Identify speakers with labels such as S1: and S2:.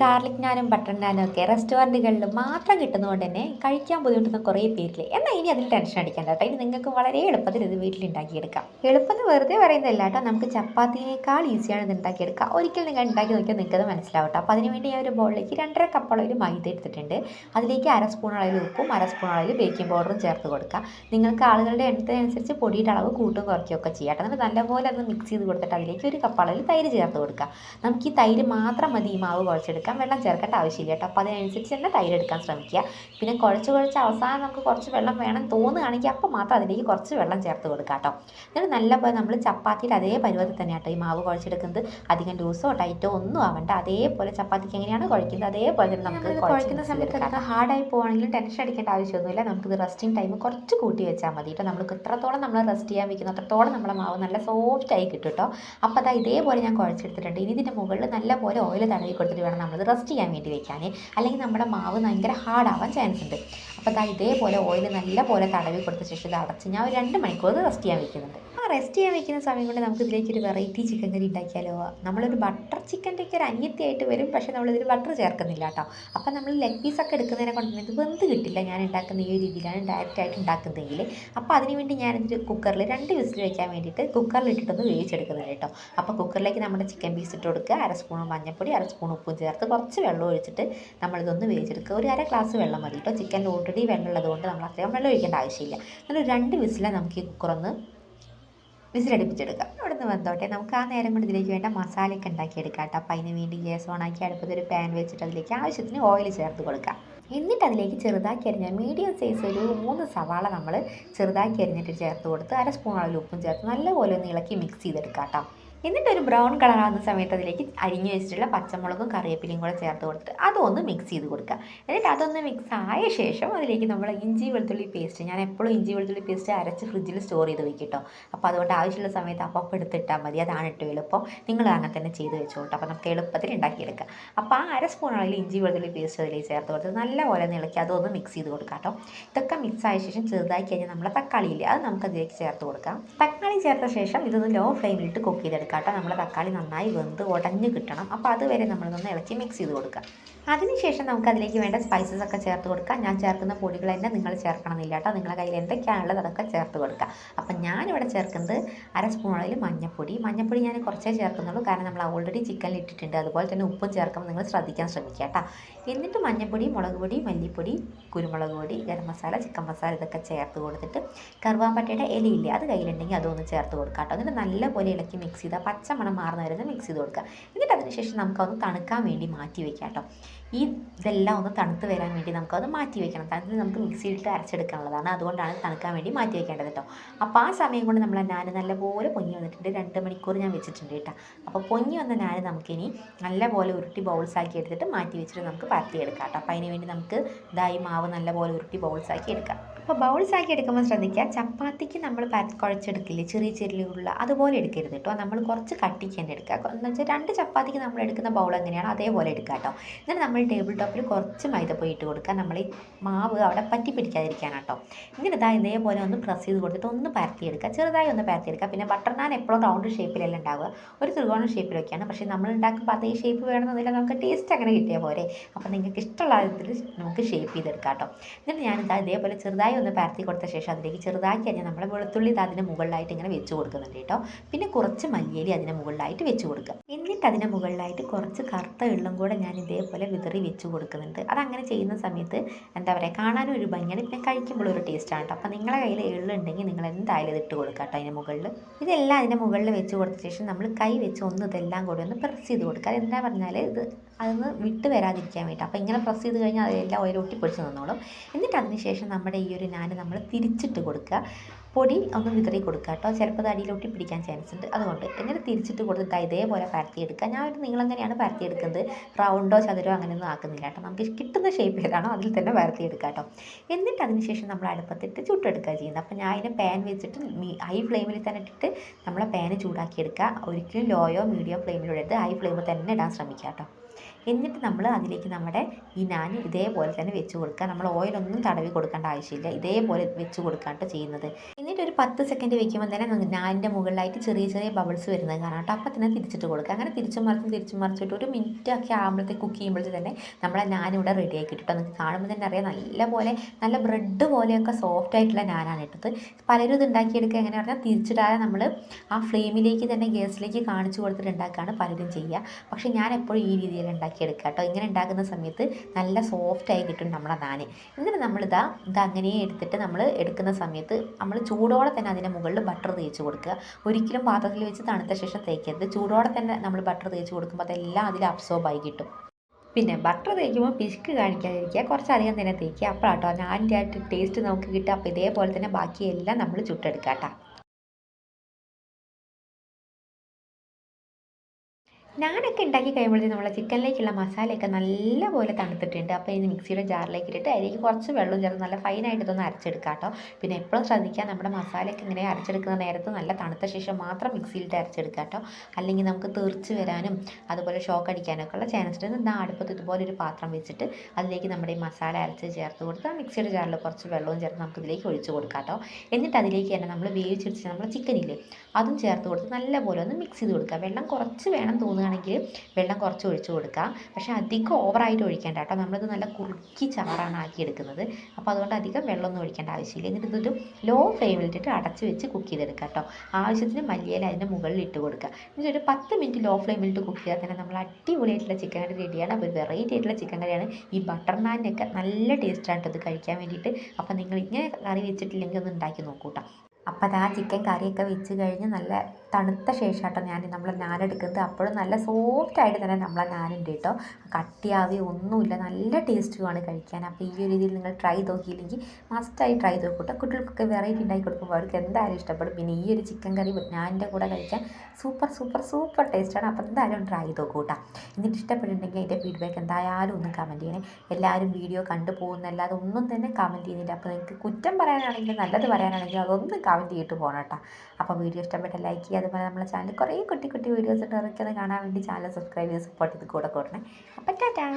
S1: Garlic നാനും butter നാനും ഒക്കെ റെസ്റ്റോറന്റുകളിൽ മാത്രം കിട്ടുന്നതുകൊണ്ട് തന്നെ കഴിക്കാൻ ബുദ്ധിമുട്ടുന്ന കുറേ പേരിൽ എന്നാൽ ഇനി അതിൽ ടെൻഷൻ അടിക്കേണ്ട കേട്ടോ. ഇനി നിങ്ങൾക്ക് വളരെ എളുപ്പത്തിൽ ഇത് വീട്ടിലുണ്ടാക്കിയെടുക്കാം. എളുപ്പം വെറുതെ പറയുന്നില്ല കേട്ടോ. നമുക്ക് ചപ്പാത്തിയേക്കാൾ ഈസിയാണ് ഇത് ഉണ്ടാക്കിയെടുക്കുക ഒരിക്കൽ നിങ്ങൾ ഉണ്ടാക്കി നോക്കിയാൽ നിങ്ങൾക്ക് അത് മനസ്സിലാവും കേട്ടോ. അപ്പോൾ അതിനുവേണ്ടി ഞാൻ ഒരു ബോളിലേക്ക് രണ്ടര കപ്പ് മൈദ എടുത്തിട്ടുണ്ട്. അതിലേക്ക് അര സ്പൂൺ അളവിൽ ഉപ്പും അര സ്പൂൺ അളവിൽ ബേക്കിംഗ് പൗഡറും ചേർത്ത് കൊടുക്കുക നിങ്ങൾക്ക് ആളുകളുടെ എണ്ണത്തിനനുസരിച്ച് പൊടിയുടെ അളവ് കൂട്ടും കുറയ്ക്കുകയൊക്കെ ചെയ്യാം എന്നിട്ട് നല്ലപോലെ അത് മിക്സ് ചെയ്ത് കൊടുത്തിട്ട് അതിലേക്ക് ഒരു കപ്പ് അളവിൽ തൈര് ചേർത്ത് കൊടുക്കുക നമുക്ക് ഈ തൈര് മാത്രം മതി ഈ മാവ് കുഴച്ചെടുക്കാൻ വെള്ളം ചേർക്കേണ്ട ആവശ്യമില്ല കേട്ടോ. അപ്പോൾ അതിനനുസരിച്ച് തന്നെ തൈര് എടുക്കാൻ ശ്രമിക്കുക. പിന്നെ കുഴച്ച് കുഴച്ച് അവസാനം നമുക്ക് കുറച്ച് വെള്ളം വേണം തോന്നുകയാണെങ്കിൽ അപ്പോൾ മാത്രം അതിലേക്ക് കുറച്ച് വെള്ളം ചേർത്ത് കൊടുക്കുക കേട്ടോ. എന്നിട്ട് നല്ലപോലെ നമ്മൾ ചപ്പാത്തിയുടെ അതേ പരുവത്തിൽ തന്നെ കേട്ടോ ഈ മാവ് കുഴച്ചെടുക്കുന്നത്. അധികം ലൂസോ ടൈറ്റോ ഒന്നും ആവണ്ട. അതേപോലെ ചപ്പാത്തിക്ക് എങ്ങനെയാണ് കുഴക്കുന്നത് അതേപോലെ തന്നെ നമുക്ക് കുഴക്കുന്ന സമയത്ത് അതൊക്കെ ഹാർഡായി പോവാണെങ്കിലും ടെൻഷൻ അടിക്കേണ്ട ആവശ്യമൊന്നുമില്ല. നമുക്കിത് റെസ്റ്റിംഗ് ടൈം കുറച്ച് കൂട്ടി വെച്ചാൽ മതി കേട്ടോ. നമുക്ക് എത്രത്തോളം നമ്മൾ റെസ്റ്റ് ചെയ്യാൻ വെക്കുന്നു അത്രത്തോളം നമ്മുടെ മാവ് നല്ല സോഫ്റ്റ് ആയി കിട്ടും കേട്ടോ. അപ്പോൾ അതാ ഇതേപോലെ ഞാൻ കുഴച്ചെടുത്തിട്ടുണ്ട്. ഇനി ഇതിന്റെ മുകളിൽ നല്ലപോലെ ഓയിൽ തടവി കൊടുത്തിട്ട് വേണം നമ്മളിത് റെസ്റ്റ് ചെയ്യാൻ വേണ്ടി വെക്കാൻ അല്ലെങ്കിൽ നമ്മുടെ മാവ് ഭയങ്കര ഹാർഡാവാൻ ചാൻസ് ഉണ്ട്. അപ്പോൾ ഇതേപോലെ ഓയിൽ നല്ല പോലെ തടവി കൊടുത്ത ശേഷം ഇത് അടച്ച് ഞാൻ ഒരു രണ്ട് മണിക്കൂർ റെസ്റ്റ് ചെയ്യാൻ വെക്കുന്നുണ്ട്. റെസ്റ്റ് ചെയ്യാൻ വെക്കുന്ന സമയം കൊണ്ട് നമുക്ക് ഇതിലേക്ക് ഒരു വെറൈറ്റി ചിക്കൻ കറി ഉണ്ടാക്കിയാലോ? നമ്മളൊരു ബട്ടർ ചിക്കന്റെയൊക്കെ ഒരു അന്യത്തിയായിട്ട് വരും പക്ഷേ നമ്മളിതിൽ ബട്ടർ ചേർക്കുന്നില്ല കേട്ടോ. അപ്പം നമ്മൾ ലെഗ് പീസൊക്കെ എടുക്കുന്നതിനെ കൊണ്ട് ഇത് വെന്ത് കിട്ടില്ല ഞാൻ ഉണ്ടാക്കുന്ന ഈ രീതിയിലാണ് ഡയറക്റ്റ് ആയിട്ട് ഉണ്ടാക്കുന്നതെങ്കിൽ. അപ്പോൾ അതിനുവേണ്ടി ഞാനിത് കുക്കറിൽ രണ്ട് വിസിൽ വയ്ക്കാൻ വേണ്ടിയിട്ട് കുക്കറിൽ ഇട്ടിട്ടൊന്ന് വേവിച്ചെടുക്കുന്നത് കേട്ടോ. അപ്പോൾ കുക്കറിലേക്ക് നമ്മുടെ ചിക്കൻ പീസ് ഇട്ട് കൊടുക്കുക. അര സ്പൂൺ മഞ്ഞൾപ്പൊടി അര സ്പൂൺ ഉപ്പും ചേർത്ത് കുറച്ച് വെള്ളം ഒഴിച്ചിട്ട് നമ്മളിതൊന്ന് വേവിച്ചെടുക്കുക. ഒരു അര ഗ്ലാസ് വെള്ളം മതി കേട്ടോ. ചിക്കനിൽ ഓൾറെഡി വെള്ളം ഉള്ളതുകൊണ്ട് നമ്മൾ അത്രയും വെള്ളം ഒഴിക്കേണ്ട ആവശ്യമില്ല. എന്നിട്ട് രണ്ട് വിസിലാണ് നമുക്ക് ഈ കുക്കറൊന്ന് വിസിലടുപ്പിച്ചെടുക്കാം. അവിടെ നിന്ന് വന്നോട്ടെ. നമുക്ക് ആ നേരം കൊണ്ട് ഇതിലേക്ക് വേണ്ട മസാലയൊക്കെ ഉണ്ടാക്കിയെടുക്കാം കേട്ടോ. അപ്പം അതിന് വേണ്ടി ഗ്യാസ് ഓണാക്കി അടുപ്പത്ത് ഒരു പാൻ വെച്ചിട്ട് അതിലേക്ക് ആവശ്യത്തിന് ഓയിൽ ചേർത്ത് കൊടുക്കാം. എന്നിട്ട് അതിലേക്ക് ചെറുതാക്കി അരിഞ്ഞ മീഡിയം സൈസ് ഒരു മൂന്ന് സവാള നമ്മൾ ചെറുതാക്കി അരിഞ്ഞിട്ട് ചേർത്ത് കൊടുത്ത് അര സ്പൂൺ അളവിൽ ഉപ്പും ചേർത്ത് നല്ലപോലെ ഒന്ന് ഇളക്കി മിക്സ് ചെയ്തെടുക്കാം കേട്ടോ. എന്നിട്ട് ഒരു ബ്രൗൺ കളർ ആകുന്ന സമയത്ത് അതിലേക്ക് അരിഞ്ഞു വെച്ചിട്ടുള്ള പച്ചമുളകും കറിവേപ്പിലയും കൂടെ ചേർത്ത് കൊടുത്ത് അതൊന്ന് മിക്സ് ചെയ്ത് കൊടുക്കുക. എന്നിട്ട് അതൊന്ന് മിക്സ് ആയ ശേഷം അതിലേക്ക് നമ്മൾ ഇഞ്ചി വെളുത്തുള്ളി പേസ്റ്റ് ഞാൻ എപ്പോഴും ഇഞ്ചി വെളുത്തുള്ളി പേസ്റ്റ് അരച്ച് ഫ്രിഡ്ജിൽ സ്റ്റോർ ചെയ്ത് വെക്കും അപ്പോൾ അതുകൊണ്ട് ആവശ്യമുള്ള സമയത്ത് അപ്പം എടുത്തിട്ടാൽ മതി. അതാണ് ഏറ്റവും എളുപ്പം. നിങ്ങൾ അങ്ങനെ തന്നെ ചെയ്ത് വെച്ചോട്ടോ. അപ്പോൾ നമുക്ക് എളുപ്പത്തിൽ ഉണ്ടാക്കിയെടുക്കാം. അപ്പോൾ ആ അര അളവിൽ ഇഞ്ചി വെളുത്തുള്ളി പേസ്റ്റ് അതിലേക്ക് ചേർത്ത് കൊടുത്ത് നല്ലപോലെ ഇളക്കി അതൊന്ന് മിക്സ് ചെയ്ത് കൊടുക്കാം കേട്ടോ ഇതൊക്കെ മിക്സ് ആയ ശേഷം ചെറുതാക്കി കഴിഞ്ഞാൽ നമ്മളെ തക്കാളി ഇല്ലേ അത് നമുക്ക് അതിലേക്ക് ചേർത്ത് കൊടുക്കാം. തക്കാളി ചേർത്ത ശേഷം ഇതൊന്ന് ലോ ഫ്ലെയിമിലിട്ട് കുക്ക് ചെയ്തെടുക്കാം. കേട്ടോ നമ്മൾ തക്കാളി നന്നായി വെന്ത് ഉടഞ്ഞ് കിട്ടണം. അപ്പോൾ അതുവരെ നമ്മളൊന്ന് ഇളക്കി മിക്സ് ചെയ്ത് കൊടുക്കുക. അതിനുശേഷം നമുക്ക് അതിലേക്ക് വേണ്ട സ്പൈസസ് ഒക്കെ ചേർത്ത് കൊടുക്കാം ഞാൻ ചേർക്കുന്ന പൊടികൾ തന്നെ നിങ്ങൾ ചേർക്കണമെന്നില്ല കേട്ടോ. നിങ്ങളുടെ കയ്യിൽ എന്തൊക്കെയാണുള്ളത് അതൊക്കെ ചേർത്ത് കൊടുക്കുക. അപ്പം ഞാനിവിടെ ചേർക്കുന്നത് അര സ്പൂൺ അളവിൽ മഞ്ഞപ്പൊടി. മഞ്ഞപ്പൊടി ഞാൻ കുറച്ചേ ചേർക്കുന്നുള്ളൂ. കാരണം നമ്മൾ ഓൾറെഡി ചിക്കനിൽ ഇട്ടിട്ടുണ്ട്. അതുപോലെ തന്നെ ഉപ്പും ചേർക്കുമ്പോൾ നിങ്ങൾ ശ്രദ്ധിക്കാൻ ശ്രമിക്കുക കേട്ടോ. എന്നിട്ട് മഞ്ഞപ്പൊടി മുളക് പൊടി മല്ലിപ്പൊടി കുരുമുളക് പൊടി ഗരം മസാല ചിക്കൻ മസാല ഇതൊക്കെ ചേർത്ത് കൊടുത്തിട്ട് കറുവാമ്പട്ടയുടെ ഇലയില്ലേ അത് കയ്യിലുണ്ടെങ്കിൽ അതൊന്ന് ചേർത്ത് കൊടുക്കാം കേട്ടോ. എന്നിട്ട് നല്ലപോലെ ഇളക്കി മിക്സ് ചെയ്താൽ പച്ചമണം മാറുന്ന വരുന്നത് മിക്സ് ചെയ്ത് കൊടുക്കുക. എന്നിട്ട് അതിനുശേഷം നമുക്കതൊന്ന് തണുക്കാൻ വേണ്ടി മാറ്റി വെക്കാം കേട്ടോ. ഈ ഇതെല്ലാം ഒന്ന് തണുത്ത് വരാൻ വേണ്ടി നമുക്കത് മാറ്റി വെക്കണം. തണുത്ത് നമുക്ക് മിക്സിയിലിട്ട് അരച്ചെടുക്കാനുള്ളതാണ്. അതുകൊണ്ടാണ് തണുക്കാൻ വേണ്ടി മാറ്റി വെക്കേണ്ടത് കേട്ടോ. അപ്പോൾ ആ സമയം കൊണ്ട് നമ്മൾ ഞാൻ നല്ലപോലെ പൊങ്ങി വന്നിട്ടുണ്ട്. രണ്ട് മണിക്കൂർ ഞാൻ വെച്ചിട്ടുണ്ട് കേട്ടോ. അപ്പോൾ പൊങ്ങി വന്ന ഞാൻ നമുക്കിനി നല്ലപോലെ ഉരുട്ടി ബൗൾസ് ആക്കി എടുത്തിട്ട് മാറ്റി വെച്ചിട്ട് നമുക്ക് പരത്തിയെടുക്കാം കേട്ടോ. അപ്പോൾ അതിന് വേണ്ടി നമുക്ക് ഇതായി മാവ് നല്ലപോലെ ഉരുട്ടി ബൗൾസ് ആക്കി എടുക്കാം. അപ്പോൾ ബൗൾസ് ആക്കി എടുക്കുമ്പോൾ ശ്രദ്ധിക്കുക ചപ്പാത്തിക്ക് നമ്മൾ കുഴച്ചെടുക്കില്ലേ? ചെറിയ ചെറിയുള്ള അതുപോലെ എടുക്കരുത് കേട്ടോ. നമ്മൾ കുറച്ച് കട്ടിക്ക് തന്നെ എടുക്കുക. എന്ന് വെച്ചാൽ രണ്ട് ചപ്പാത്തിക്ക് നമ്മൾ എടുക്കുന്ന ബൗൾ എങ്ങനെയാണോ അതേപോലെ എടുക്കുക കേട്ടോ. എന്നിട്ട് നമ്മൾ ടേബിൾ ടോപ്പിൽ കുറച്ച് മൈദപ്പൊടി ഇട്ട് കൊടുക്കുക. നമ്മൾ ഈ മാവ് അവിടെ പറ്റി പിടിക്കാതിരിക്കാൻ കേട്ടോ. ഇങ്ങനെ ഇതാ ഇതേപോലെ ഒന്ന് പ്രസ് ചെയ്ത് കൊടുത്തിട്ട് ഒന്ന് പരത്തിയെടുക്കുക. ചെറുതായി ഒന്ന് പരത്തിയെടുക്കുക. പിന്നെ ബട്ടർ നാൻ എപ്പോഴും റൗണ്ട് ഷേപ്പിലല്ല ഉണ്ടാവുക. ഒരു ത്രികോണ ഷേപ്പിലൊക്കെയാണ് പക്ഷേ നമ്മൾ ഉണ്ടാക്കുമ്പോൾ അതേ ഷേപ്പ് വേണമെന്നില്ല. നമുക്ക് ടേസ്റ്റ് അങ്ങനെ കിട്ടിയാൽ പോരെ. അപ്പോൾ നിങ്ങൾക്ക് ഇഷ്ടമുള്ള വിധത്തിൽ നമുക്ക് ഷേപ്പ് ചെയ്തെടുക്കാം കേട്ടോ. എന്നിട്ട് ഞാനിതാ ഇതേപോലെ ചെറുതായി ഒന്ന് പരത്തി കൊടുത്ത ശേഷം അതിലേക്ക് ചെറുതാക്കി കഴിഞ്ഞാൽ നമ്മൾ വെളുത്തുള്ളി ഇത് അതിന് മുകളിലായിട്ട് ഇങ്ങനെ വെച്ച് കൊടുക്കുന്നുണ്ട് കേട്ടോ. പിന്നെ കുറച്ച് മല്ലിയലി അതിന് മുകളിലായിട്ട് വെച്ച് കൊടുക്കുക. എന്നിട്ട് അതിന് മുകളിലായിട്ട് കുറച്ച് കറുത്ത വെള്ളം കൂടെ ഞാൻ ഇതേപോലെ വിതറി വെച്ച് കൊടുക്കുന്നുണ്ട്. അതങ്ങനെ ചെയ്യുന്ന സമയത്ത് എന്താ പറയുക കാണാനും ഒരു ഭംഗിയാണ്. പിന്നെ കഴിക്കുമ്പോൾ ഒരു ടേസ്റ്റാണ് കേട്ടോ. അപ്പോൾ നിങ്ങളുടെ കയ്യിൽ എള്ളുണ്ടെങ്കിൽ നിങ്ങൾ എന്തായാലും ഇത് ഇട്ട് കൊടുക്കുക കേട്ടോ അതിന് മുകളിൽ ഇതെല്ലാം അതിന്റെ മുകളിൽ വെച്ച് കൊടുത്ത ശേഷം നമ്മൾ കൈ വെച്ച് ഒന്ന് ഇതെല്ലാം കൂടി ഒന്ന് പ്രസ് ചെയ്ത് കൊടുക്കുക. എന്താ പറഞ്ഞാൽ ഇത് അതൊന്ന് വിട്ട് വരാതിരിക്കാൻ വേണ്ടി. അപ്പോൾ ഇങ്ങനെ പ്രസ് ചെയ്ത് കഴിഞ്ഞാൽ അതെല്ലാം ഓയിൽ ഒട്ടിപ്പൊടിച്ച് നിന്നോളും. എന്നിട്ട് അതിന് ശേഷം നമ്മുടെ ഈ ഒരു നാന് നമ്മൾ തിരിച്ചിട്ട് കൊടുക്കുക. പൊടി ഒന്ന് വിതറി കൊടുക്കുക കേട്ടോ. ചിലപ്പോൾ അത് അടിയിലൊട്ടി പിടിക്കാൻ ചാൻസ് ഉണ്ട്. അതുകൊണ്ട് എങ്ങനെ തിരിച്ചിട്ട് കൊടുത്തിട്ട് ഇതേപോലെ പരത്തിയെടുക്കുക. ഞാൻ ഒരു നീളം തന്നെയാണ് പരത്തിയെടുക്കുന്നത്? റൗണ്ടോ ചതുരോ അങ്ങനെയൊന്നും ആക്കുന്നില്ല കേട്ടോ. നമുക്ക് കിട്ടുന്ന ഷേപ്പ് ഏതാണോ അതിൽ തന്നെ പരത്തിയെടുക്കുക കേട്ടോ. എന്നിട്ട് അതിന് ശേഷം നമ്മൾ അടുപ്പത്തിട്ട് ചുട്ടെടുക്കുക ചെയ്യുന്നത്. അപ്പോൾ ഞാൻ അതിനെ പാൻ വെച്ചിട്ട് ഹൈ ഫ്ലെയിമിൽ തന്നെ ഇട്ടിട്ട് നമ്മളെ പാന് ചൂടാക്കിയെടുക്കുക ഒരിക്കലും ലോയോ മീഡിയോ ഫ്ലെയിമിലോ എടുത്ത് ഹൈ ഫ്ലെയിമിൽ തന്നെ ഇടാൻ ശ്രമിക്കുക കേട്ടോ. എന്നിട്ട് നമ്മൾ അതിലേക്ക് നമ്മുടെ ഈ നാൻ ഇതേപോലെ തന്നെ വെച്ച് കൊടുക്കുക. നമ്മൾ ഓയിലൊന്നും തടവി കൊടുക്കേണ്ട ആവശ്യമില്ല. ഇതേപോലെ വെച്ച് കൊടുക്കാണ്ട് ചെയ്യുന്നത്. എന്നിട്ട് ഒരു പത്ത് സെക്കൻഡ് വെക്കുമ്പോൾ തന്നെ നാനിന്റെ മുകളിലായിട്ട് ചെറിയ ചെറിയ ബബിൾസ് വരുന്നത് കാണാം കേട്ടോ. അപ്പം തന്നെ തിരിച്ചിട്ട് കൊടുക്കുക. അങ്ങനെ തിരിച്ചു മറിച്ചും തിരിച്ചു മറിച്ചിട്ട് ഒരു മിനിറ്റ് ഒക്കെ ആകുമ്പോഴത്തേക്ക് കുക്ക് ചെയ്യുമ്പോഴത്തേക്ക് തന്നെ നമ്മളെ നാൻ ഇവിടെ റെഡി ആക്കി കിട്ടും നിങ്ങൾക്ക് കാണുമ്പോൾ തന്നെ അറിയാം. നല്ല പോലെ നല്ല ബ്രെഡ് പോലെയൊക്കെ സോഫ്റ്റ് ആയിട്ടുള്ള നാനാണ് ഇട്ടത് പലരും ഇത് ഉണ്ടാക്കിയെടുക്കുക എങ്ങനെ പറഞ്ഞാൽ തിരിച്ചിടാതെ നമ്മൾ ആ ഫ്ലെയിമിലേക്ക് തന്നെ ഗ്യാസിലേക്ക് കാണിച്ചു കൊടുത്തിട്ട് ഉണ്ടാക്കുകയാണ് പലരും ചെയ്യുക. പക്ഷേ ഞാൻ എപ്പോഴും ഈ രീതിയിൽ ഉണ്ടാക്കിയെടുക്കുക കേട്ടോ. ഇങ്ങനെ ഉണ്ടാക്കുന്ന സമയത്ത് നല്ല സോഫ്റ്റ് ആയി കിട്ടും നമ്മുടെ നാന്. എന്നിട്ട് നമ്മളിതാ ഇത് അങ്ങനെ എടുത്തിട്ട് നമ്മൾ എടുക്കുന്ന സമയത്ത് നമ്മൾ ചൂടോടെ തന്നെ അതിന്റെ മുകളിൽ ബട്ടർ തേച്ച് കൊടുക്കുക. ഒരിക്കലും പാത്രത്തിൽ വെച്ച് തണുത്ത ശേഷം തേക്കരുത്. ചൂടോടെ തന്നെ നമ്മൾ ബട്ടർ തേച്ച് കൊടുക്കുമ്പോൾ അതെല്ലാം അതിൽ അബ്സോർബായി കിട്ടും. പിന്നെ ബട്ടർ തേക്കുമ്പോൾ പിശുക്ക് കാണിക്കാതിരിക്കുക. കുറച്ചധികം തന്നെ തേക്കുക. അപ്പോഴാട്ടോ നാലിന്റെ ആ ടേസ്റ്റ് നമുക്ക് കിട്ടുക. അപ്പോൾ ഇതേപോലെ തന്നെ ബാക്കിയെല്ലാം നമ്മൾ ചുട്ടെടുക്കാം കേട്ടോ. ഞാനൊക്കെ ഉണ്ടാക്കി കഴിയുമ്പോഴത്തേക്കും നമ്മളെ ചിക്കനിലേക്കുള്ള മസാലയൊക്കെ നല്ലപോലെ തണുത്തിട്ടുണ്ട്. അപ്പോൾ ഇനി മിക്സിയുടെ ജാറിലേക്ക് ഇട്ടിട്ട് അതിലേക്ക് കുറച്ച് വെള്ളം ചേർത്ത് നല്ല ഫൈനായിട്ട് ഇതൊന്ന് അരച്ചെടുക്കുക കേട്ടോ. പിന്നെ എപ്പോഴും ശ്രദ്ധിക്കുക നമ്മുടെ മസാലയൊക്കെ ഇങ്ങനെ അരച്ചെടുക്കുന്ന നേരത്ത് നല്ല തണുത്ത ശേഷം മാത്രം മിക്സിയിലിട്ട് അരച്ചെടുക്കുക കേട്ടോ. അല്ലെങ്കിൽ നമുക്ക് തെറിച്ച് വരാനും അതുപോലെ ഷോക്ക് അടിക്കാനൊക്കെ ഉള്ള ചാൻസ് ഉണ്ട്. എന്നാൽ അടുപ്പത്ത് ഇതുപോലെ ഒരു പാത്രം വെച്ചിട്ട് അതിലേക്ക് നമ്മുടെ ഈ മസാല അരച്ച് ചേർത്ത് കൊടുത്ത് മിക്സിയുടെ ജാറിൽ കുറച്ച് വെള്ളവും ചേർത്ത് നമുക്ക് ഇതിലേക്ക് ഒഴിച്ച് കൊടുക്കാം കേട്ടോ. എന്നിട്ട് അതിലേക്ക് തന്നെ നമ്മൾ വേവിച്ചെടുത്ത് നമ്മുടെ ചിക്കനില്ലേ അതും ചേർത്ത് കൊടുത്ത് നല്ലപോലെ ഒന്ന് മിക്സ് ചെയ്ത് കൊടുക്കുക. വെള്ളം കുറച്ച് വേണം തോന്നുകയാണെങ്കിൽ വെള്ളം കുറച്ച് ഒഴിച്ചു കൊടുക്കാം. പക്ഷേ അധികം ഓവറായിട്ട് ഒഴിക്കേണ്ട കേട്ടോ. നമ്മളിത് നല്ല കുറുക്കി ചാറാണ് ആക്കിയെടുക്കുന്നത്. അപ്പോൾ അതുകൊണ്ട് അധികം വെള്ളമൊന്നും ഒഴിക്കേണ്ട ആവശ്യമില്ല. എന്നിട്ട് ഇതൊരു ലോ ഫ്ലെയിമിലിട്ടിട്ട് അടച്ച് വെച്ച് കുക്ക് ചെയ്തെടുക്കുക കേട്ടോ. ആവശ്യത്തിന് മല്ലിയില അതിന്റെ മുകളിൽ ഇട്ട് കൊടുക്കുക. എന്നിട്ട് ഒരു പത്ത് മിനിറ്റ് ലോ ഫ്ലെയിമിലിട്ട് കുക്ക് ചെയ്താൽ തന്നെ നമ്മൾ അടിപൊളിയായിട്ടുള്ള ചിക്കൻ കറി റെഡിയാണ്. അപ്പോൾ വെറൈറ്റി ആയിട്ടുള്ള ചിക്കൻ കറിയാണ്. ഈ ബട്ടർ നാനിനൊക്കെ നല്ല ടേസ്റ്റാണ് ഇത് കഴിക്കാൻ വേണ്ടിയിട്ട്. അപ്പോൾ നിങ്ങൾ ഇങ്ങനെ കറി വെച്ചിട്ടില്ലെങ്കിൽ ഒന്ന് ഉണ്ടാക്കി നോക്കൂ കേട്ടോ. അപ്പോൾ അത് ആ ചിക്കൻ കറിയൊക്കെ വെച്ച് കഴിഞ്ഞ് നല്ല തണുത്ത ശേഷമാട്ടോ ഞാൻ നമ്മൾ നാനെടുക്കുന്നത് അപ്പോഴും നല്ല സോഫ്റ്റ് ആയിട്ട് തന്നെ നമ്മളെ നാനുണ്ട് കേട്ടോ. കട്ടിയാവി ഒന്നുമില്ല. നല്ല ടേസ്റ്റുമാണ് കഴിക്കാൻ. അപ്പോൾ ഈ ഒരു രീതിയിൽ നിങ്ങൾ ട്രൈ നോക്കിയില്ലെങ്കിൽ മസ്റ്റായി ട്രൈ നോക്കൂ കേട്ടോ കുട്ടികൾക്കൊക്കെ വെറൈറ്റി ഉണ്ടാക്കി കൊടുക്കുമ്പോൾ അവർക്ക് എന്തായാലും ഇഷ്ടപ്പെടും. പിന്നെ ഈ ഒരു ചിക്കൻ കറി നാനിന്റെ കൂടെ കഴിക്കാൻ സൂപ്പർ സൂപ്പർ സൂപ്പർ ടേസ്റ്റാണ് അപ്പോൾ എന്തായാലും ട്രൈ നോക്കൂ കേട്ടോ എന്നിട്ട് ഇഷ്ടപ്പെട്ടിട്ടുണ്ടെങ്കിൽ അതിന്റെ ഫീഡ്ബാക്ക് എന്തായാലും ഒന്ന് കമന്റ് ചെയ്യണേ. എല്ലാവരും വീഡിയോ കണ്ടു പോകുന്നല്ലാതെ ഒന്നും തന്നെ കമന്റ് ചെയ്യുന്നില്ല. അപ്പോൾ നിങ്ങൾക്ക് കുറ്റം പറയാനാണെങ്കിൽ നല്ലത് പറയാനാണെങ്കിൽ അതൊന്നും കമന്റ് ചെയ്തിട്ട് പോകണം കേട്ടോ. അപ്പോൾ വീഡിയോ ഇഷ്ടപ്പെട്ട ലൈക്ക് ചെയ്യുക. അതുപോലെ നമ്മളെ ചാനൽ കുറേ കുട്ടി കുട്ടി വീഡിയോസ് ഒന്ന് കാണാൻ വേണ്ടി ചാനൽ സബ്സ്ക്രൈബ് ചെയ്ത് സപ്പോർട്ട് ചെയ്ത് കൂടെ കൂടണേ. അപ്പം ടാറ്റാ.